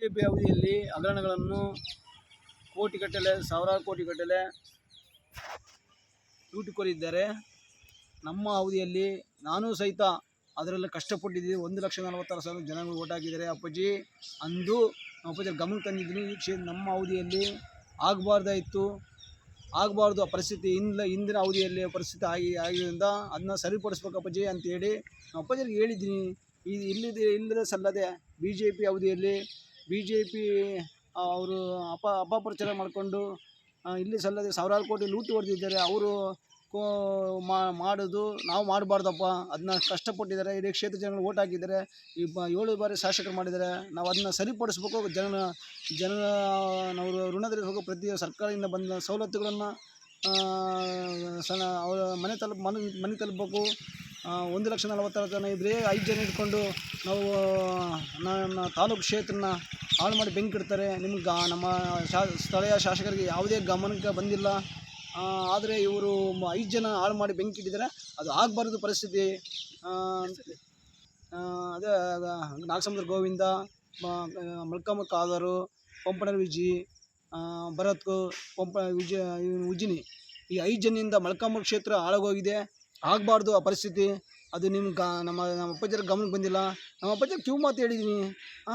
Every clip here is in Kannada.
ಬಿಜೆಪಿ ಅವಧಿಯಲ್ಲಿ ಹಗರಣಗಳನ್ನು ಕೋಟಿಗಟ್ಟಲೆ, ಸಾವಿರಾರು ಕೋಟಿಗಟ್ಟಲೆ ಲೂಟಿಕೊಂಡಿದ್ದಾರೆ ನಮ್ಮ ಅವಧಿಯಲ್ಲಿ ನಾನು ಸಹಿತ ಅದರಲ್ಲಿ ಕಷ್ಟಪಟ್ಟಿದ್ದೀವಿ. ಒಂದು ಲಕ್ಷ ನಲವತ್ತಾರು ಸಾವಿರ ಜನಗಳು ಓಟ್ ಹಾಕಿದ್ದಾರೆ ಅಪ್ಪಾಜಿ. ಅಂದು ಅಪ್ಪಾಜಿ ಗಮನ ತಂದಿದ್ದೀನಿ ಈ ಕ್ಷೇತ್ರ ನಮ್ಮ ಅವಧಿಯಲ್ಲಿ ಆಗಬಾರ್ದಾಯಿತು ಆಗಬಾರ್ದು ಆ ಪರಿಸ್ಥಿತಿ ಇಂದ ಇಂದಿನ ಅವಧಿಯಲ್ಲಿ ಪರಿಸ್ಥಿತಿ ಆಗಿ ಆಗಿದ್ದರಿಂದ ಅದನ್ನ ಸರಿಪಡಿಸ್ಬೇಕು ಅಪ್ಪಾಜಿ ಅಂತೇಳಿ ನಮ್ಮ ಅಪ್ಪಾಜಿಗೆ ಹೇಳಿದ್ದೀನಿ. ಇಲ್ಲದೆ ಇಲ್ಲದೆ ಸಲ್ಲದೆ ಬಿ ಜೆ ಪಿ ಅವಧಿಯಲ್ಲಿ ಬಿ ಜೆ ಪಿ ಅವರು ಅಪ ಅಪಪ್ರಚಾರ ಮಾಡಿಕೊಂಡು ಇಲ್ಲಿ ಸಲ್ಲದೆ ಸಾವಿರಾರು ಕೋಟಿ ಲೂಟಿ ಹೊಡೆದಿದ್ದಾರೆ. ಅವರು ಕೋ ಮಾಡೋದು ನಾವು ಮಾಡಬಾರ್ದಪ್ಪ. ಅದನ್ನ ಕಷ್ಟಪಟ್ಟಿದ್ದಾರೆ. ಇಡೀ ಕ್ಷೇತ್ರ ಜನಗಳು ಓಟ್ ಹಾಕಿದ್ದಾರೆ. ಈ ಬ, ಏಳು ಬಾರಿ ಶಾಸಕರು ಮಾಡಿದ್ದಾರೆ. ನಾವು ಅದನ್ನ ಸರಿಪಡಿಸ್ಬೇಕು. ಜನ ಜನ ನಾವು ಋಣದಲ್ಲಿರ್ಬೇಕು ಪ್ರತಿ ಸರ್ಕಾರದಿಂದ ಬಂದ ಸವಲತ್ತುಗಳನ್ನು ಸಣ್ಣ ಅವರ ಮನೆ ತಲುಪ, ಮನೆ ಮನೆ ತಲುಪಬೇಕು. ಒಂದು ಲಕ್ಷ ನಲವತ್ತಾರು ಜನ ಇದ್ರೆ ಐದು ಜನ ಇಟ್ಕೊಂಡು ನಾವು ನನ್ನ ತಾಲೂಕು ಕ್ಷೇತ್ರನ ಹಾಳು ಮಾಡಿ ಬೆಂಕಿ ಇಡ್ತಾರೆ. ನಿಮ್ಗೆ ನಮ್ಮ ಶಾ, ಸ್ಥಳೀಯ ಶಾಸಕರಿಗೆ ಯಾವುದೇ ಗಮನಕ್ಕೆ ಬಂದಿಲ್ಲ. ಆದರೆ ಇವರು ಐದು ಜನ ಹಾಳು ಮಾಡಿ ಬೆಂಕಿ ಇಟ್ಟಿದ್ದಾರೆ. ಅದು ಆಗಬಾರ್ದು ಪರಿಸ್ಥಿತಿ. ಅದೇ ನಾಗಸಮುದ್ರ ಗೋವಿಂದ ಮಲ್ಕಮ್ಮ ಕಾದರು ಪಂಪಣ ವಿಜಿ ಭರತ್ ಪಂಪ ವಿಜಯ ಉಜಿನಿ ಈ ಐದು ಜನಿಂದ ಮಲ್ಕಮ್ಮ ಕ್ಷೇತ್ರ ಹಾಳಾಗೋಗಿದೆ. ಆಗಬಾರ್ದು ಆ ಪರಿಸ್ಥಿತಿ. ಅದು ನಿಮ್ಗೆ ಗಾ ನಮ್ಮ ನಮ್ಮ ಅಪ್ಪಾಜರ ಗಮನಕ್ಕೆ ಬಂದಿಲ್ಲ. ನಮ್ಮ ಅಪ್ಪಾಜರ್ ಕ್ಯೂ ಮಾತು ಹೇಳಿದ್ದೀನಿ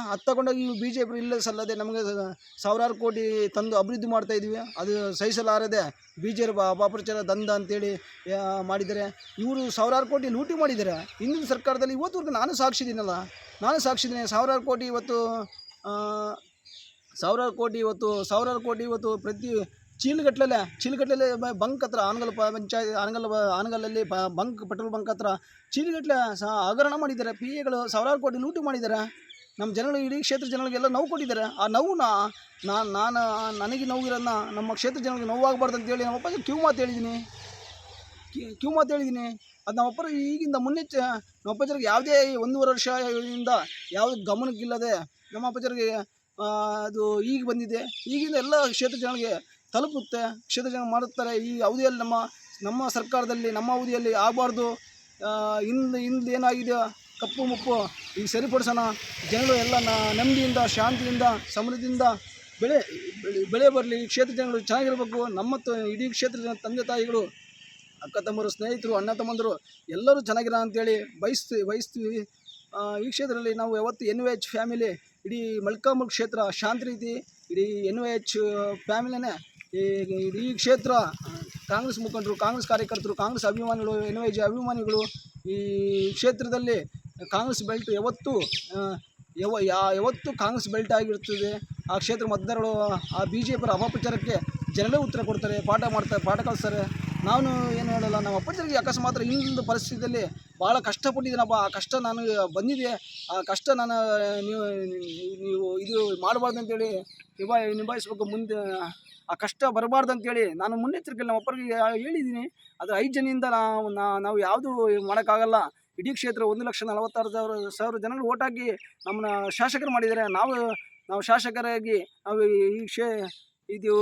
ಅದು ತಗೊಂಡೋಗಿ ಬಿ ಜೆ ಪಿ ಇಲ್ಲ ಸಲ್ಲದೆ ನಮಗೆ ಸಾವಿರಾರು ಕೋಟಿ ತಂದು ಅಭಿವೃದ್ಧಿ ಮಾಡ್ತಾ ಇದ್ದೀವಿ ಅದು ಸಹಿಸಲಾರದೆ ಬಿ ಜೆ ಅಪಪ್ರಚಾರ ದಂಧ ಅಂತೇಳಿ ಆ, ಮಾಡಿದ್ದಾರೆ ಇವರು ಸಾವಿರಾರು ಕೋಟಿ ಲೂಟಿ ಮಾಡಿದ್ದಾರೆ ಹಿಂದಿನ ಸರ್ಕಾರದಲ್ಲಿ ಇವತ್ತುವರೆಗೂ ನಾನು ಸಾಕ್ಷಿದ್ದೀನಲ್ಲ ನಾನು ಸಾಕ್ಷಿದ್ದೀನಿ ಸಾವಿರಾರು ಕೋಟಿ ಇವತ್ತು ಸಾವಿರಾರು ಕೋಟಿ ಇವತ್ತು ಸಾವಿರಾರು ಕೋಟಿ ಇವತ್ತು ಪ್ರತಿ ಚೀಲಗಟ್ಟಲೆ ಚೀಲಗಟ್ಟಲೆ ಬಂಕ್ ಹತ್ರ, ಆನಗಲ್ ಪಂಚಾಯತ್, ಆನಗಲ್ ಆನಗಲಲ್ಲಿ ಬಂಕ್, ಪೆಟ್ರೋಲ್ ಬಂಕ್ ಹತ್ರ ಚೀಲಗಟ್ಟಲೆ ಸಹ ಹಗರಣ ಮಾಡಿದ್ದಾರೆ. ಪಿ ಎಗಳು ಸಾವಿರಾರು ಕೋಟಿ ಲೂಟಿ ಮಾಡಿದ್ದಾರೆ. ನಮ್ಮ ಜನಗಳು, ಇಡೀ ಕ್ಷೇತ್ರ ಜನಗಳಿಗೆಲ್ಲ ನೋವು ಕೊಟ್ಟಿದ್ದಾರೆ. ಆ ನೋವನ್ನ ನಾನು ನಾನು, ನನಗೆ ನೋವಿರೋದನ್ನ ನಮ್ಮ ಕ್ಷೇತ್ರ ಜನಗಳಿಗೆ ನೋವಾಗಬಾರ್ದು ಅಂತೇಳಿ ನಮ್ಮ ಅಪ್ಪ ಕ್ಯೂ ಮಾತು ಹೇಳಿದ್ದೀನಿ. ಕ್ಯೂ ಮಾತು ಹೇಳಿದ್ದೀನಿ. ಅದು ನಮ್ಮ ಅಪ್ಪರು ಈಗಿಂದ ಮುನ್ನೆಚ್ಚ ನಮ್ಮ ಅಪ್ಪಾಜರಿಗೆ ಯಾವುದೇ ಒಂದೂವರೆ ವರ್ಷದಿಂದ ಯಾವುದೇ ಗಮನಕ್ಕಿಲ್ಲದೆ ನಮ್ಮ ಅಪ್ಪಾಜರಿಗೆ ಅದು ಈಗ ಬಂದಿದೆ. ಈಗಿಂದ ಎಲ್ಲ ಕ್ಷೇತ್ರ ಜನಗಳಿಗೆ ತಲುಪುತ್ತೆ. ಕ್ಷೇತ್ರ ಜನ ಮಾಡುತ್ತಾರೆ. ಈ ಅವಧಿಯಲ್ಲಿ ನಮ್ಮ ನಮ್ಮ ಸರ್ಕಾರದಲ್ಲಿ, ನಮ್ಮ ಅವಧಿಯಲ್ಲಿ ಆಗಬಾರ್ದು. ಇಂದು ಇಂದು ಏನಾಗಿದೆ? ಕಪ್ಪು ಮುಪ್ಪು. ಈಗ ಸರಿಪಡಿಸೋಣ. ಜನಗಳು ಎಲ್ಲ ನೆಮ್ಮದಿಯಿಂದ ಶಾಂತಿಯಿಂದ ಸಮೃದ್ಧಿಯಿಂದ ಬೆಳೆ, ಬೆಳೆ- ಬರಲಿ. ಈ ಕ್ಷೇತ್ರ ಜನಗಳು ಚೆನ್ನಾಗಿರಬೇಕು. ನಮ್ಮ ಇಡೀ ಕ್ಷೇತ್ರ ಜನ ತಂದೆ ತಾಯಿಗಳು, ಅಕ್ಕ ತಮ್ಮರು, ಸ್ನೇಹಿತರು, ಅಣ್ಣ ತಮ್ಮಂದರು ಎಲ್ಲರೂ ಚೆನ್ನಾಗಿರ ಅಂತೇಳಿ ಬಯಸ್ತೀವಿ ಬಯಸ್ತೀವಿ. ಈ ಕ್ಷೇತ್ರದಲ್ಲಿ ನಾವು ಯಾವತ್ತು ಎನ್ ಎಚ್ ಫ್ಯಾಮಿಲಿ, ಇಡೀ ಮಲ್ಕಾಮುಲ್ ಕ್ಷೇತ್ರ ಶಾಂತ ರೀತಿ, ಇಡೀ ಎನ್ ವಿ ಎಚ್ ಫ್ಯಾಮಿಲಿನೇ ಈ ಇಡೀ ಕ್ಷೇತ್ರ, ಕಾಂಗ್ರೆಸ್ ಮುಖಂಡರು, ಕಾಂಗ್ರೆಸ್ ಕಾರ್ಯಕರ್ತರು, ಕಾಂಗ್ರೆಸ್ ಅಭಿಮಾನಿಗಳು ಎನ್ ವೈ ಜಿ ಅಭಿಮಾನಿಗಳು ಈ ಕ್ಷೇತ್ರದಲ್ಲಿ ಕಾಂಗ್ರೆಸ್ ಬೆಲ್ಟ್ ಯಾವತ್ತೂ ಯಾವ ಯಾವತ್ತೂ ಕಾಂಗ್ರೆಸ್ ಬೆಲ್ಟ್ ಆಗಿರ್ತದೆ ಆ ಕ್ಷೇತ್ರ ಮತದಾರರು, ಆ ಬಿ ಜೆ ಪಿರ ಅಪಪ್ರಚಾರಕ್ಕೆ ಜನರೇ ಉತ್ತರ ಕೊಡ್ತಾರೆ, ಪಾಠ ಮಾಡ್ತಾರೆ, ಪಾಠ ಕಲಿಸ್ತಾರೆ. ನಾನು ಏನು ಹೇಳಲ್ಲ, ನಮ್ಮ ಅಪ್ಪಚ್ಚರಿಗೆ ಅಕಸ್ಮಾತ್ರ ಇಂದು ಪರಿಸ್ಥಿತಿಯಲ್ಲಿ ಭಾಳ ಕಷ್ಟಪಟ್ಟಿದ್ದೀನಪ್ಪ ಆ ಕಷ್ಟ ನಾನು ಬಂದಿದೆ. ಆ ಕಷ್ಟ ನಾನು, ನೀವು ನೀವು ಇದು ಮಾಡಬಾರ್ದು ಅಂತೇಳಿ ನಿಭಾ, ನಿಭಾಯಿಸ್ಬೇಕು. ಮುಂದೆ ಆ ಕಷ್ಟ ಬರಬಾರ್ದು ಅಂತೇಳಿ ನಾನು ಮುನ್ನೆಚ್ಚರಿಕೆ ನಮ್ಮ ಅಪ್ಪರಿಗೆ ಹೇಳಿದ್ದೀನಿ. ಅದು ಐದು ಜನದಿಂದ ನಾವು ನಾವು ಯಾವುದು ಮಾಡೋಕ್ಕಾಗಲ್ಲ. ಇಡೀ ಕ್ಷೇತ್ರ ಒಂದು ಲಕ್ಷ ನಲವತ್ತಾರು ಸಾವಿರ ಸಾವಿರ ಜನರು ಓಟ್ ಹಾಕಿ ನಮ್ಮನ್ನ ಶಾಸಕರು ಮಾಡಿದ್ದಾರೆ. ನಾವು ನಾವು ಶಾಸಕರಾಗಿ, ನಾವು ಈ ಕ್ಷೇ, ಇದು,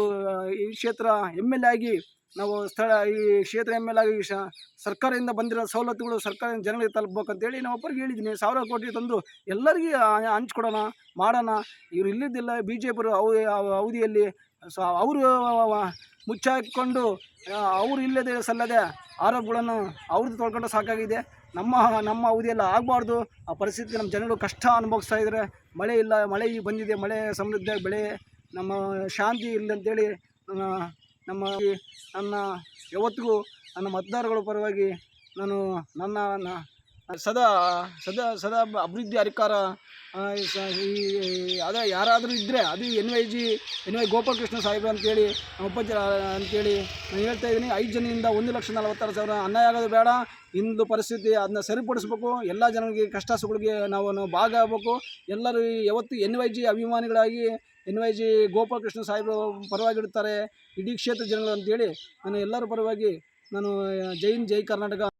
ಈ ಕ್ಷೇತ್ರ ಎಂ ಎಲ್ ಎ ಆಗಿ ನಾವು ಸ್ಥಳ ಈ ಕ್ಷೇತ್ರ ಎಂ ಎಲ್ ಆಗಿ ಸರ್ಕಾರದಿಂದ ಬಂದಿರೋ ಸವಲತ್ತುಗಳು ಸರ್ಕಾರದಿಂದ ಜನಗಳಿಗೆ ತಲುಪಬೇಕಂತೇಳಿ ನಾವು ಒಬ್ಬರಿಗೆ ಹೇಳಿದ್ದೀನಿ. ಸಾವಿರ ಕೋಟಿ ತಂದು ಎಲ್ಲರಿಗೆ ಹಂಚ್ಕೊಡೋಣ, ಮಾಡೋಣ. ಇವ್ರು ಇಲ್ಲಿದ್ದಿಲ್ಲ ಬಿ ಜೆ ಪಿರು ಅವ, ಅವ- ಅವಧಿಯಲ್ಲಿ ಸೊ, ಅವರು ಮುಚ್ಚಾಕಿಕೊಂಡು ಅವರು ಇಲ್ಲದೆ ಸಲ್ಲದೆ ಆರೋಪಗಳನ್ನು ಅವ್ರದ್ದು ತೊಳ್ಕೊಂಡು ಸಾಕಾಗಿದೆ. ನಮ್ಮ ನಮ್ಮ ಅವಧಿಯೆಲ್ಲ ಆಗಬಾರ್ದು. ಆ ಪರಿಸ್ಥಿತಿ ನಮ್ಮ ಜನರು ಕಷ್ಟ ಅನುಭವಿಸ್ತಾ ಇದ್ದಾರೆ. ಮಳೆ ಇಲ್ಲ, ಮಳೆ ಬಂದಿದೆ, ಮಳೆ ಸಮೃದ್ಧ ಬೆಳೆ, ನಮ್ಮ ಶಾಂತಿ ಇಲ್ಲ ಅಂತೇಳಿ ನಮ್ಮ ನನ್ನ ಯಾವತ್ತಿಗೂ ನನ್ನ ಮತದಾರಗಳ ಪರವಾಗಿ ನಾನು ನನ್ನ ಸದಾ ಸದಾ ಸದಾ ಅಭಿವೃದ್ಧಿ ಅಧಿಕಾರ ಈ ಅದೇ ಯಾರಾದರೂ ಇದ್ದರೆ ಅದು N Y G, N Y Gopalakrishna ಸಾಹೇಬ್ರು ಅಂತೇಳಿ ಅಪ್ಪಾಜಿ ಅಂತೇಳಿ ನಾನು ಹೇಳ್ತಾ ಇದ್ದೀನಿ. ಐದು ಜನದಿಂದ ಒಂದು ಲಕ್ಷ ನಲವತ್ತಾರು ಸಾವಿರ ಅನ್ಯಾಯ ಆಗೋದು ಬೇಡ. ಇಂದು ಪರಿಸ್ಥಿತಿ ಅದನ್ನ ಸರಿಪಡಿಸ್ಬೇಕು. ಎಲ್ಲ ಜನರಿಗೆ ಕಷ್ಟ ಸುಗಳಿಗೆ ನಾವು ಭಾಗ ಆಗಬೇಕು ಎಲ್ಲರೂ ಯಾವತ್ತು ಎನ್ ವೈ ಜಿ ಅಭಿಮಾನಿಗಳಾಗಿ, ಎನ್ ವೈ ಜಿ ಗೋಪಾಲಕೃಷ್ಣ ಸಾಹೇಬರು ಪರವಾಗಿಡ್ತಾರೆ ಇಡೀ ಕ್ಷೇತ್ರ ಜನಗಳು ಅಂತೇಳಿ ನಾನು ಎಲ್ಲರ ಪರವಾಗಿ ನಾನು ಜೈ ಜೈ ಕರ್ನಾಟಕ